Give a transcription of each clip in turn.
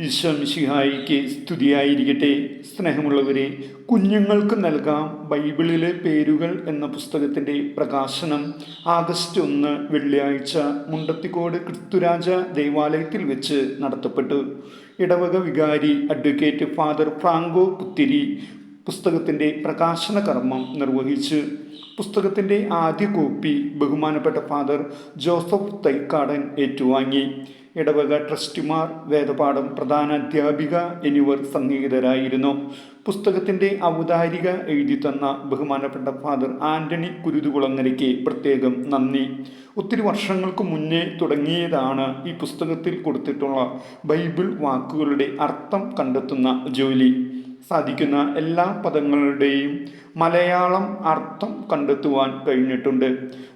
ഈശ്വംശിഹായിക്ക് സ്തുതിയായിരിക്കട്ടെ. സ്നേഹമുള്ളവരെ കുഞ്ഞുങ്ങൾക്ക് നൽകാം ബൈബിളിലെ പേരുകൾ എന്ന പുസ്തകത്തിന്റെ പ്രകാശനം. ആഗസ്റ്റ് ഒന്ന് വെള്ളിയാഴ്ച മുണ്ടത്തിക്കോട് ക്രിസ്തുരാജ ദേവാലയത്തിൽ വെച്ച് നടത്തപ്പെട്ടു. ഇടവക വികാരി അഡ്വക്കേറ്റ് ഫാദർ ഫ്രാങ്കോ പുത്തിരി പുസ്തകത്തിന്റെ പ്രകാശന കർമ്മം നിർവഹിച്ചു. പുസ്തകത്തിന്റെ ആദ്യ കോപ്പി ബഹുമാനപ്പെട്ട ഫാദർ ജോസഫ് തൈക്കാടൻ ഏറ്റുവാങ്ങി. ഇടവക ട്രസ്റ്റിമാർ വേദപാഠം പ്രധാന അധ്യാപിക എന്നിവർ സംഗീതരായിരുന്നു. പുസ്തകത്തിന്റെ ഔദാരിക എഴുതി തന്ന ബഹുമാനപ്പെട്ട ഫാദർ ആന്റണി കുരുതുകുളങ്ങരയ്ക്ക് പ്രത്യേകം നന്ദി. ഒത്തിരി വർഷങ്ങൾക്ക് മുന്നേ തുടങ്ങിയതാണ് ഈ പുസ്തകത്തിൽ കൊടുത്തിട്ടുള്ള ബൈബിൾ വാക്കുകളുടെ അർത്ഥം കണ്ടെത്തുന്ന ജോലി. സാധിക്കുന്ന എല്ലാ പദങ്ങളുടെയും മലയാളം അർത്ഥം കണ്ടെത്തുവാൻ കഴിഞ്ഞിട്ടുണ്ട്.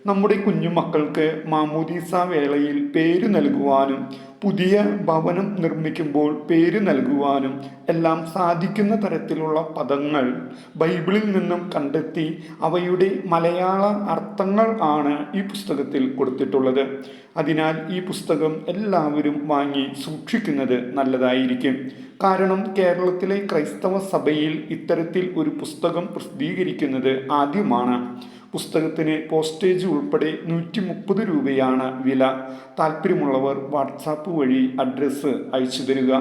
നമ്മുടെ കുഞ്ഞുമക്കൾക്ക് മാമൂദീസ വേളയിൽ പേര് നൽകുവാനും പുതിയ ഭവനം നിർമ്മിക്കുമ്പോൾ പേര് നൽകുവാനും എല്ലാം സാധിക്കുന്ന തരത്തിലുള്ള പദങ്ങൾ ബൈബിളിൽ നിന്നും കണ്ടെത്തി അവയുടെ മലയാള അർത്ഥങ്ങൾ ആണ് ഈ പുസ്തകത്തിൽ കൊടുത്തിട്ടുള്ളത്. അതിനാൽ ഈ പുസ്തകം എല്ലാവരും വാങ്ങി സൂക്ഷിക്കുന്നത് നല്ലതായിരിക്കും. കാരണം കേരളത്തിലെ ക്രൈസ്തവ സഭയിൽ ഇത്തരത്തിൽ ഒരു പുസ്തകം പ്രസിദ്ധീകരിക്കുന്നത് ആദ്യമാണ്. പുസ്തകത്തിന് പോസ്റ്റേജ് ഉൾപ്പെടെ നൂറ്റി മുപ്പത് രൂപയാണ് വില. താല്പര്യമുള്ളവർ വാട്സാപ്പ് വഴി അഡ്രസ്സ് അയച്ചു തരിക.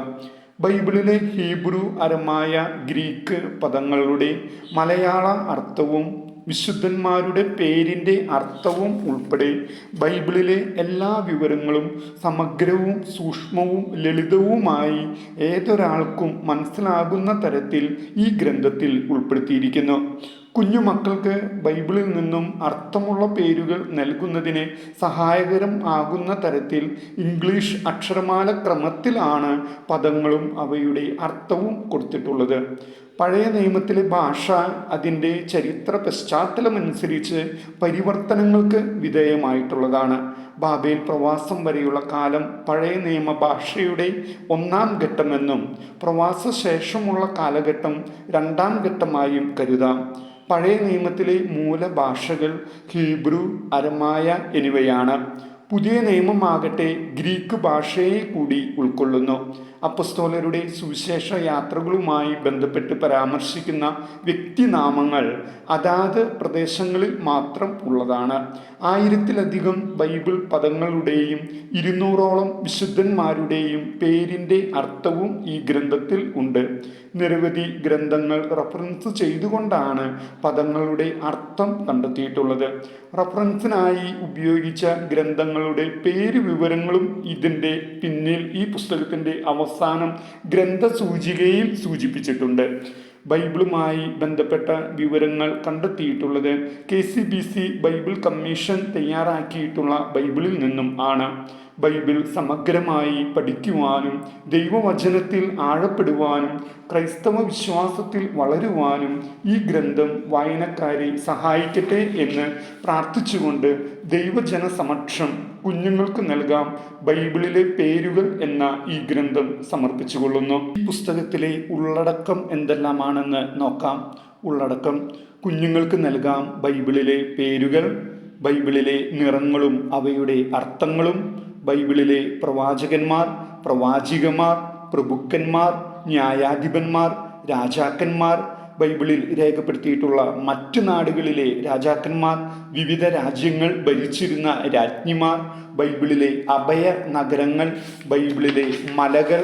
ബൈബിളിലെ ഹീബ്രു അരമായ ഗ്രീക്ക് പദങ്ങളുടെ മലയാള അർത്ഥവും വിശുദ്ധന്മാരുടെ പേരിന്റെ അർത്ഥവും ഉൾപ്പെടെ ബൈബിളിലെ എല്ലാ വിവരങ്ങളും സമഗ്രവും സൂക്ഷ്മവും ലളിതവുമായി ഏതൊരാൾക്കും മനസ്സിലാകുന്ന തരത്തിൽ ഈ ഗ്രന്ഥത്തിൽ ഉൾപ്പെടുത്തിയിരിക്കുന്നു. കുഞ്ഞുമക്കൾക്ക് ബൈബിളിൽ നിന്നും അർത്ഥമുള്ള പേരുകൾ നൽകുന്നതിന് സഹായകരം ആകുന്ന തരത്തിൽ ഇംഗ്ലീഷ് അക്ഷരമാല ക്രമത്തിലാണ് പദങ്ങളും അവയുടെ അർത്ഥവും കൊടുത്തിട്ടുള്ളത്. പഴയ നിയമത്തിലെ ഭാഷ അതിന്റെ ചരിത്ര പശ്ചാത്തലമനുസരിച്ച് പരിവർത്തനങ്ങൾക്ക് വിധേയമായിട്ടുള്ളതാണ്. ബാബേൽ പ്രവാസം വരെയുള്ള കാലം പഴയ നിയമ ഭാഷയുടെ ഒന്നാം ഘട്ടമെന്നും പ്രവാസ ശേഷമുള്ള കാലഘട്ടം രണ്ടാം ഘട്ടമായും കരുതാം. പഴയ നിയമത്തിലെ മൂലഭാഷകൾ ഹീബ്രു അരമായ എന്നിവയാണ്. പുതിയ നിയമമാകട്ടെ ഗ്രീക്ക് ഭാഷയെ കൂടി ഉൾക്കൊള്ളുന്നു. അപ്പസ്തോലരുടെ സുവിശേഷ യാത്രകളുമായി ബന്ധപ്പെട്ട് പരാമർശിക്കുന്ന വ്യക്തിനാമങ്ങൾ അതാത് പ്രദേശങ്ങളിൽ മാത്രം ഉള്ളതാണ്. ആയിരത്തിലധികം ബൈബിൾ പദങ്ങളുടെയും ഇരുന്നൂറോളം വിശുദ്ധന്മാരുടെയും പേരിന്റെ അർത്ഥവും ഈ ഗ്രന്ഥത്തിൽ ഉണ്ട്. നിരവധി ഗ്രന്ഥങ്ങൾ റഫറൻസ് ചെയ്തുകൊണ്ടാണ് പദങ്ങളുടെ അർത്ഥം കണ്ടെത്തിയിട്ടുള്ളത്. റഫറൻസിനായി ഉപയോഗിച്ച ഗ്രന്ഥങ്ങളുടെ പേര് വിവരങ്ങളും ഇതിന്റെ പിന്നിൽ ഈ പുസ്തകത്തിന്റെ അവസാനം ഗ്രന്ഥസൂചികയിൽ സൂചിപ്പിച്ചിട്ടുണ്ട്. ബൈബിളുമായി ബന്ധപ്പെട്ട വിവരങ്ങൾ കണ്ടെത്തിയിട്ടുള്ളത് K C B C Bible commission തയ്യാറാക്കിയിട്ടുള്ള ബൈബിളിൽ നിന്നും ആണ്. ബൈബിൾ സമഗ്രമായി പഠിക്കുവാനും ദൈവവചനത്തിൽ ആഴപ്പെടുവാനും ക്രൈസ്തവ വിശ്വാസത്തിൽ വളരുവാനും ഈ ഗ്രന്ഥം വായനക്കാരെ സഹായിക്കട്ടെ എന്ന് പ്രാർത്ഥിച്ചുകൊണ്ട് ദൈവജന സമക്ഷം കുഞ്ഞുങ്ങൾക്ക് നൽകാം ബൈബിളിലെ പേരുകൾ എന്ന ഈ ഗ്രന്ഥം സമർപ്പിച്ചുകൊള്ളുന്നു. ഈ പുസ്തകത്തിലെ ഉള്ളടക്കം എന്തെല്ലാമാണെന്ന് നോക്കാം. ഉള്ളടക്കം കുഞ്ഞുങ്ങൾക്ക് നൽകാം ബൈബിളിലെ പേരുകൾ ബൈബിളിലെ നിറങ്ങളും അവയുടെ അർത്ഥങ്ങളും ബൈബിളിലെ പ്രവാചകന്മാർ പ്രവാചികമാർ പ്രഭുക്കന്മാർ ന്യായാധിപന്മാർ രാജാക്കന്മാർ ബൈബിളിൽ രേഖപ്പെടുത്തിയിട്ടുള്ള മറ്റു നാടുകളിലെ രാജാക്കന്മാർ വിവിധ രാജ്യങ്ങൾ ഭരിച്ചിരുന്ന രാജ്ഞിമാർ ബൈബിളിലെ അഭയ നഗരങ്ങൾ ബൈബിളിലെ മലകൾ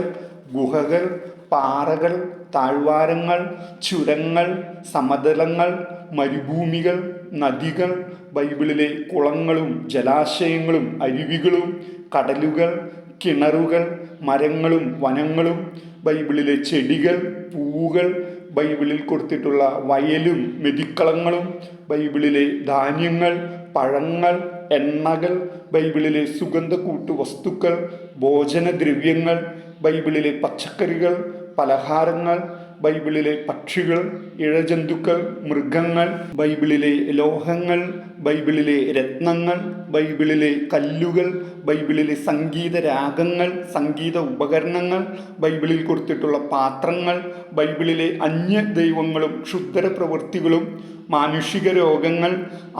ഗുഹകൾ പാറകൾ താഴ്വാരങ്ങൾ ചുരങ്ങൾ സമതലങ്ങൾ മരുഭൂമികൾ നദികൾ ബൈബിളിലെ കുളങ്ങളും ജലാശയങ്ങളും അരുവികളും കടലുകൾ കിണറുകൾ മരങ്ങളും വനങ്ങളും ബൈബിളിലെ ചെടികൾ പൂവുകൾ ബൈബിളിൽ കൊടുത്തിട്ടുള്ള വയലും മെതിക്കളങ്ങളും ബൈബിളിലെ ധാന്യങ്ങൾ പഴങ്ങൾ എണ്ണകൾ ബൈബിളിലെ സുഗന്ധക്കൂട്ടു വസ്തുക്കൾ ഭോജനദ്രവ്യങ്ങൾ ബൈബിളിലെ പച്ചക്കറികൾ പലഹാരങ്ങൾ ബൈബിളിലെ പക്ഷികൾ ഇഴജന്തുക്കൾ മൃഗങ്ങൾ ബൈബിളിലെ ലോഹങ്ങൾ ബൈബിളിലെ രത്നങ്ങൾ ബൈബിളിലെ കല്ലുകൾ ബൈബിളിലെ സംഗീത രാഗങ്ങൾ സംഗീത ഉപകരണങ്ങൾ ബൈബിളിൽ കൊടുത്തിട്ടുള്ള പാത്രങ്ങൾ ബൈബിളിലെ അന്യ ദൈവങ്ങളും ക്ഷുദ്ര പ്രവൃത്തികളും മാനുഷിക രോഗങ്ങൾ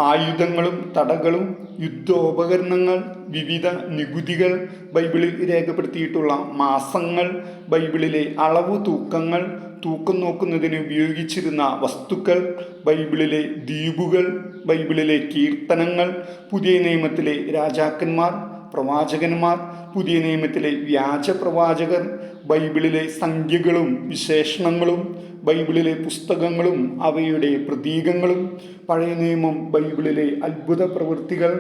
ആയുധങ്ങളും തടകളും യുദ്ധോപകരണങ്ങൾ വിവിധ നികുതികൾ ബൈബിളിൽ രേഖപ്പെടുത്തിയിട്ടുള്ള മാസങ്ങൾ ബൈബിളിലെ അളവ് തൂക്കങ്ങൾ തൂക്കം നോക്കുന്നതിന് ഉപയോഗിച്ചിരുന്ന വസ്തുക്കൾ ബൈബിളിലെ ദ്വീപുകൾ ബൈബിളിലെ കീർത്തനങ്ങൾ പുതിയ നിയമത്തിലെ രാജാക്കന്മാർ പ്രവാചകന്മാർ പുതിയ നിയമത്തിലെ വ്യാജ പ്രവാചകർ ബൈബിളിലെ സംഖ്യകളും വിശേഷണങ്ങളും ബൈബിളിലെ പുസ്തകങ്ങളും അവയുടെ പ്രതീകങ്ങളും പഴയ നിയമം ബൈബിളിലെ അത്ഭുത പ്രവൃത്തികൾ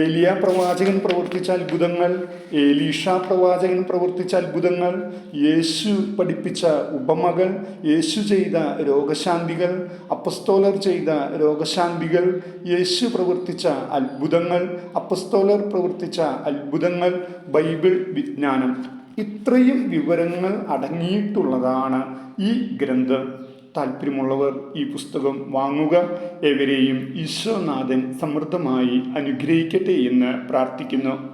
ഏലിയ പ്രവാചകൻ പ്രവർത്തിച്ച അത്ഭുതങ്ങൾ ഏലീഷ പ്രവാചകൻ പ്രവർത്തിച്ച അത്ഭുതങ്ങൾ യേശു പഠിപ്പിച്ച ഉപമകൾ യേശു ചെയ്ത രോഗശാന്തികൾ അപ്പസ്തോലർ ചെയ്ത രോഗശാന്തികൾ യേശു പ്രവർത്തിച്ച അത്ഭുതങ്ങൾ അപ്പസ്തോലർ പ്രവർത്തിച്ച അത്ഭുതങ്ങൾ ബൈബിൾ വിജ്ഞാനം. ഇത്രയും വിവരങ്ങൾ അടങ്ങിയിട്ടുള്ളതാണ് ഈ ഗ്രന്ഥം. താല്പര്യമുള്ളവർ ഈ പുസ്തകം വാങ്ങുക. എവരെയും ഈശ്വനാഥൻ സമൃദ്ധമായി അനുഗ്രഹിക്കട്ടെ എന്ന് പ്രാർത്ഥിക്കുന്നു.